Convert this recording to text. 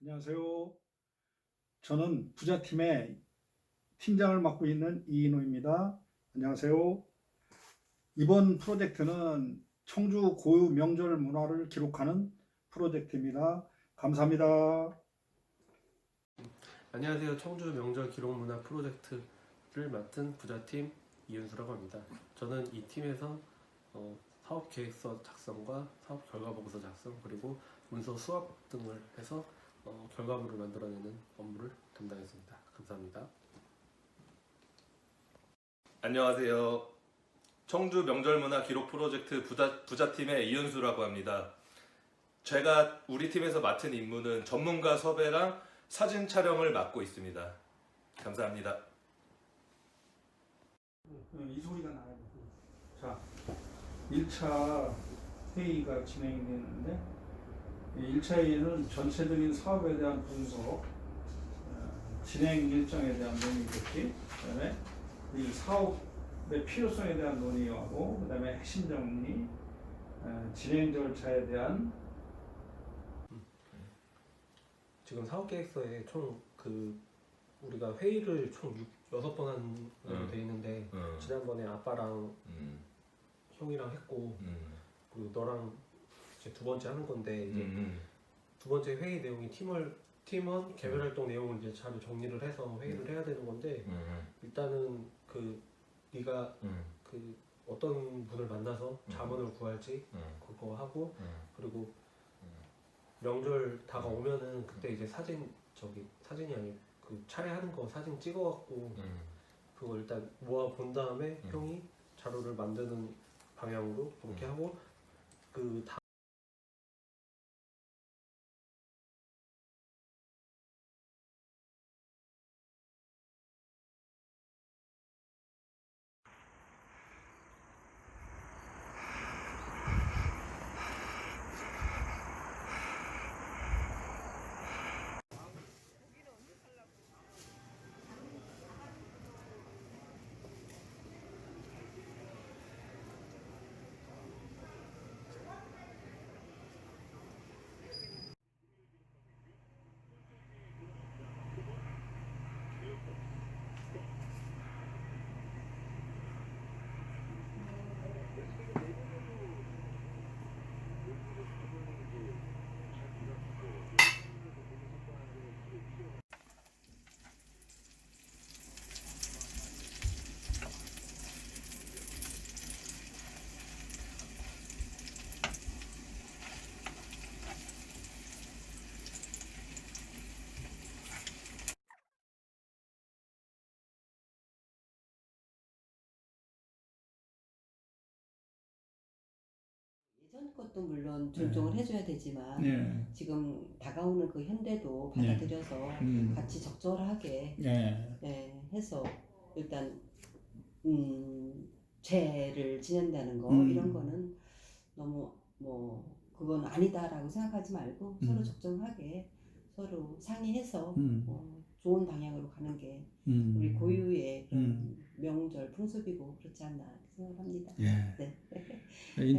안녕하세요. 저는 부자팀의 팀장을 맡고 있는 이인호입니다. 안녕하세요. 이번 프로젝트는 청주 고유 명절 문화를 기록하는 프로젝트입니다. 감사합니다. 안녕하세요. 청주 명절 기록 문화 프로젝트를 맡은 부자팀 이윤수라고 합니다. 저는 이 팀에서 어, 사업 계획서 작성과 사업 결과 보고서 작성 그리고 문서 수업 등을 해서 어, 결과물을 만들어내는 업무를 담당했습니다. 감사합니다. 안녕하세요. 청주 명절문화 기록 프로젝트 부자, 부자팀의 이은수라고 합니다. 제가 우리 팀에서 맡은 임무는 전문가 섭외랑 사진 촬영을 맡고 있습니다. 감사합니다. 이 소리가 나요. 자, 1차 회의가 진행되는데 1차 회의는 전체적인 사업에 대한 분석, 어, 진행 일정에 대한 논의겠지. 그다음에 이 사업의 필요성에 대한 논의하고 그다음에 핵심 정리, 어, 진행 절차에 대한 지금 사업 계획서에 총 그 우리가 회의를 총 6, 6번 한 걸로 음. 돼 있는데 음, 지난번에 아빠랑 음, 형이랑 했고 음, 그리고 너랑 이제 두 번째 하는 건데 이제 음, 두 번째 회의 내용이 팀을 팀원 개별 활동 내용을 이제 잘 정리를 해서 회의를 해야 되는 건데 음, 일단은 그 네가 음, 그 어떤 분을 만나서 자문을 구할지 음, 그거 하고 음. 그리고 명절 다가오면은 그때 이제 사진 저기 사진이 아니 그 차례하는 거 사진 찍어갖고 음. 그거 일단 모아 본 다음에 음. 형이 자료를 만드는 방향으로 그렇게 하고 그 다. 예전 것도 물론 존중을 해줘야 되지만 네, 지금 다가오는 그 현대도 네. 받아들여서 음, 같이 적절하게 네, 예, 해서 일단 음, 죄를 지낸다는 거 음. 이런 거는 너무 뭐 그건 아니다라고 생각하지 말고 음. 서로 적정하게 서로 상의해서 음, 어, 좋은 방향으로 가는 게 음, 우리 고유의 그런 음. 명절 풍습이고 그렇지 않나 생각합니다. 예. 네. 인-